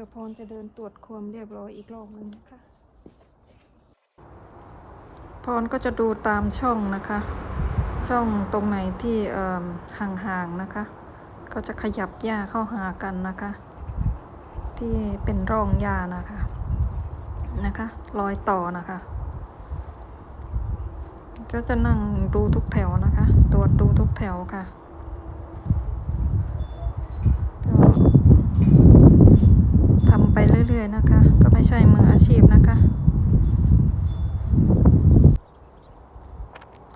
ดี๋ยวพรจะเดินตรวจความเรียบร้อยอีกรอบนึงนะคะ พรก็จะดูตามช่องนะคะ ช่องตรงไหนที่เอ่อห่างๆนะคะ ก็จะขยับหญ้าเข้าหากันนะคะ ที่เป็นร่องหญ้านะคะนะคะรอยต่อนะคะ ก็จะนั่งดูทุกแถวนะคะ ตรวจดูทุกแถวค่ะก็ทำไปเรื่อยๆนะคะ ก็ไม่ใช่มืออาชีพนะคะ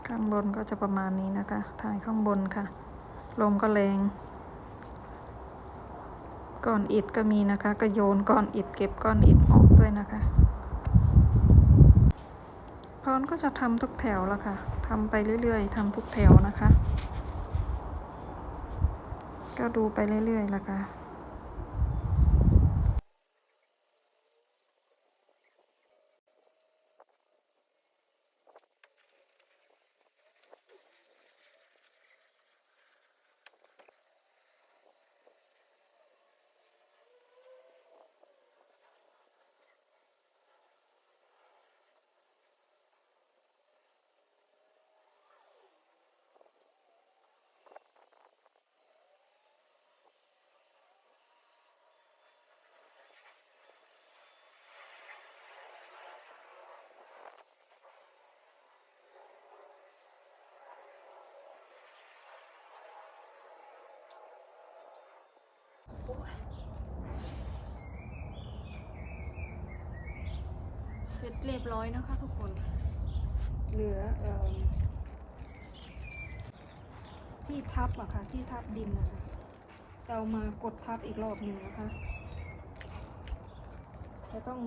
ข้างบน ก็จะประมาณนี้นะคะ ถ่ายข้างบนค่ะ ลมก็แรง ก้อนอิฐก็มีนะคะ ก็โยนก้อนอิฐเก็บก้อนอิฐออกด้วยนะคะพรก็จะทำทุกแถวล้วค่ะทำไปเรื่อยๆทำทุกแถวนะคะ ก็ดูไปเรื่อยๆล้วค่ะ เสร็จเรียบร้อยนะคะทุกคน เหลือเออที่ทับอะค่ะ ที่ทับดินนะคะจะเอามากดทับอีกรอบหนึ่งนะคะ จะต้อง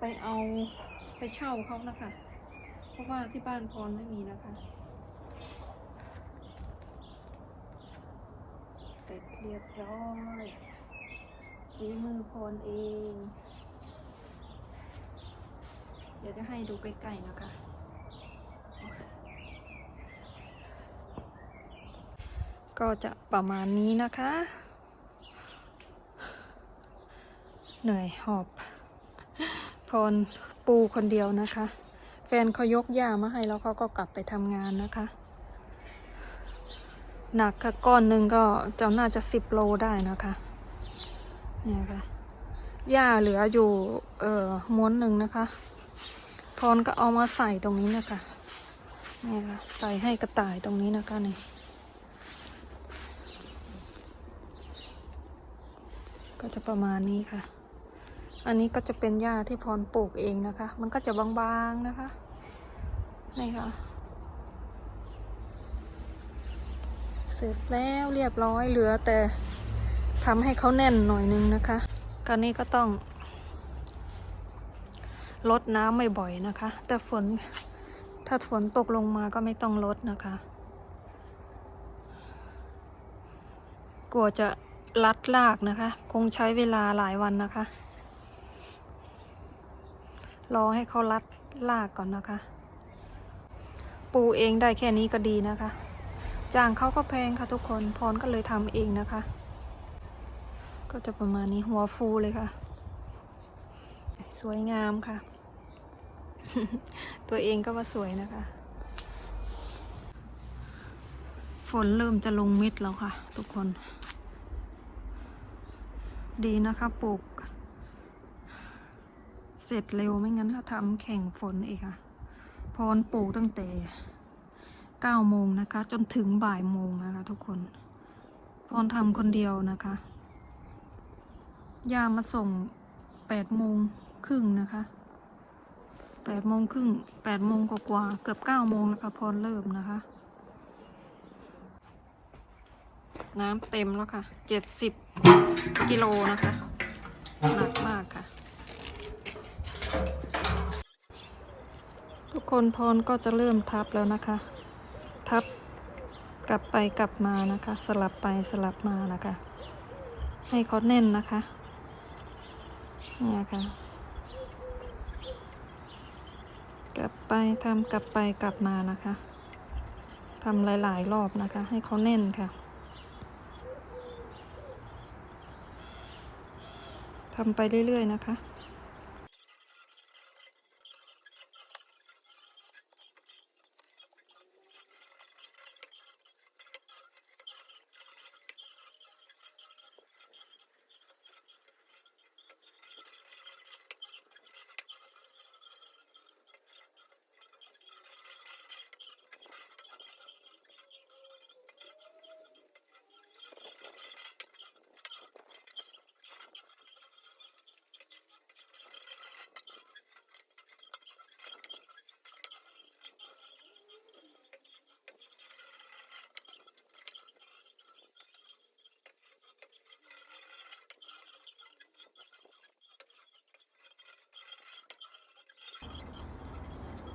ไปเอาไปเช่าเขานะคะ เพราะว่าที่บ้านพรไม่มีนะคะ เสร็จเรียบร้อยฝีมือพรเองเดี๋ยวจะให้ดูใกล้ๆนะคะ ก็จะประมาณนี้นะคะ เหนื่อยหอบ พรปูคนเดียวนะคะ แฟนเขายกยามาให้แล้วเขาก็กลับไปทำงานนะคะ หนักค่ะก้อนหนึ่งก็จะน่าจะสิบโลได้นะคะ เนี่ยค่ะหญ้าเหลืออยู่ เอ่อม้วนหนึ่งนะคะ พรก็เอามาใส่ตรงนี้นะคะนี่ค่ะใส่ให้กระต่ายตรงนี้นะคะนี่ก็จะประมาณนี้ค่ะ อันนี้ก็จะเป็นหญ้าที่พรปลูกเองนะคะ มันก็จะบางๆนะคะนี่ค่ะเสร็จแล้วเรียบร้อยเหลือแต่ทำให้เขาแน่นหน่อยนึงนะคะตอนนี้ก็ต้อง ลดน้ำไม่บ่อยๆนะคะ แต่ฝนถ้าฝนตกลงมาก็ไม่ต้องลดนะคะ กลัวจะลัดรากนะคะ คงใช้เวลาหลายวันนะคะ รอให้เขาลัดรากก่อนนะคะ ปูเองได้แค่นี้ก็ดีนะคะจ้างเขาก็แพงค่ะทุกคนพรก็เลยทำเองนะคะ ก็จะประมาณนี้หัวฟูเลยค่ะ สวยงามค่ะ ตัวเองก็ว่าสวยนะคะ ฝนเริ่มจะลงเม็ดแล้วค่ะ ทุกคน ดีนะคะปลูก เสร็จเร็วไม่งั้นถ้าทำแข่งฝนอีกค่ะพรปลูกตั้งแต่เก้าโมงนะคะ จนถึงบ่ายโมงนะคะ ทุกคน พรทำคนเดียวนะคะยามาส่งแปดโมงครึ่งนะคะ แปดโมงครึ่งแปดโมงกว่าเกือบเก้าโมงแล้วค่ะพรเริ่มนะคะ น้ำเต็มแล้วค่ะเจ็ดสิบกิโลนะคะ หนักมากค่ะ ทุกคนพรก็จะเริ่มทับแล้วนะคะ ทับกลับไปกลับมานะคะ สลับไปสลับมานะคะ ให้เขาแน่นนะคะเนี่ยค่ะ กลับไปทำกลับไปกลับมานะคะทำหลาย ๆ รอบนะคะ ให้เขาแน่นค่ะทำไปเรื่อย ๆ นะคะ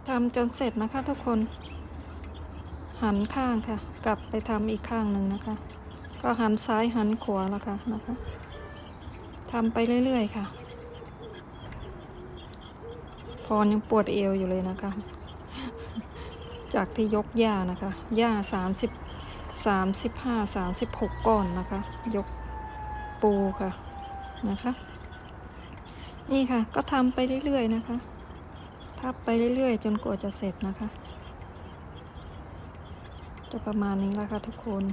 ทำจนเสร็จนะคะทุกคน หันข้างค่ะ กลับไปทำอีกข้างหนึ่งนะคะ ก็หันซ้ายหันขวาแล้วค่ะนะคะทำไปเรื่อยๆค่ะพรยังปวดเอวอยู่เลยนะคะ จากที่ยกหญ้านะคะหญ้าสามสิบสามสิบห้าสามสิบหกก้อนนะคะ ยกปูค่ะนะคะ นี่ค่ะก็ทำไปเรื่อยๆนะคะ ทับไปเรื่อยๆ จนกว่าจะเสร็จนะคะ จะประมาณนี้แล้วค่ะทุกคน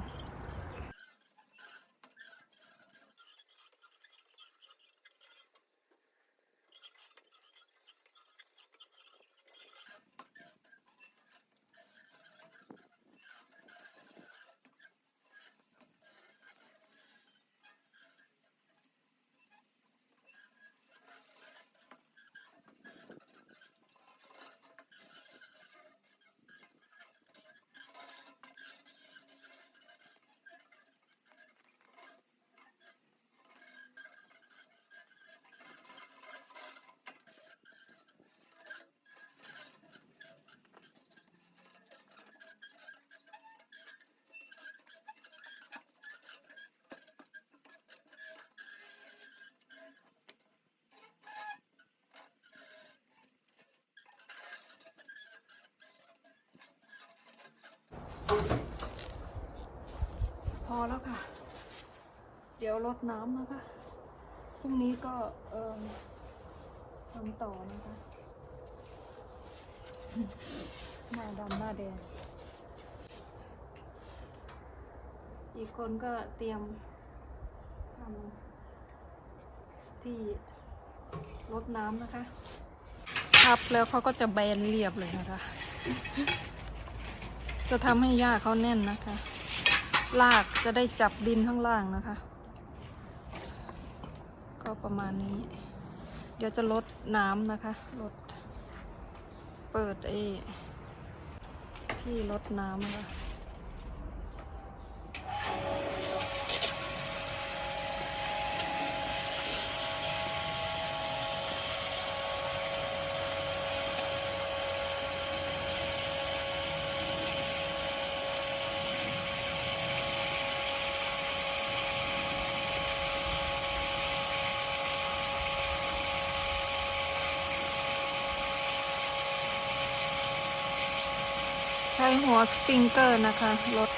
อแล้วค่ะ เดี๋ยวลดน้ำนะคะ พรุ่งนี้ก็เอ่อทำต่อนะคะ หน้าดำหน้าแดง อีกคนก็เตรียมทำที่ลดน้ำนะคะทับแล้วเขาก็จะแบนเรียบเลยนะคะ จะทำให้หญ้าเขาแน่นนะคะ ลากจะได้จับดินข้างล่างนะคะ ก็ประมาณนี้ เดี๋ยวจะลดน้ำนะคะลดเปิดไอ้ที่ลดน้ำนะคะ ช้หัวสปริงเกอร์นะคะลด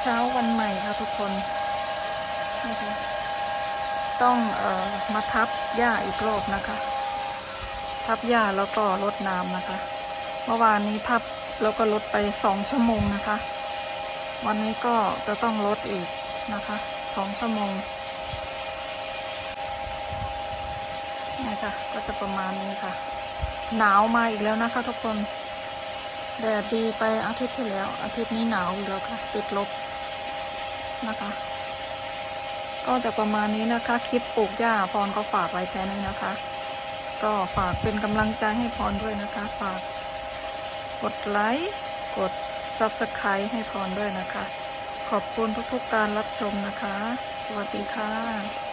เช้าวันใหม่ค่ะทุกคนนะคะต้องเอ่อมาทับหญ้าอีกรอบนะคะ ทับหญ้าแล้วก็ลดน้ำนะคะ เมื่อวานนี้ทับแล้วก็ลดไปสองชั่วโมงนะคะ วันนี้ก็จะต้องลดอีกนะคะสองชั่วโมงนี่ค่ะ ก็จะประมาณนี้ค่ะ หนาวมาอีกแล้วนะคะ ทุกคนแดดดีไปอาทิตย์ที่แล้ว อาทิตย์นี้หนาวอีกแล้วค่ะ ติดลบนะคะ ก็จะประมาณนี้นะคะ คลิปปลูกหญ้าพรก็ฝากไว้แค่นี้นะคะ ก็ฝากเป็นกำลังใจให้พรด้วยนะคะ ฝากกดไลค์กดซับสไครต์ให้พรด้วยนะคะ ขอบคุณทุกๆการรับชมนะคะ สวัสดีค่ะ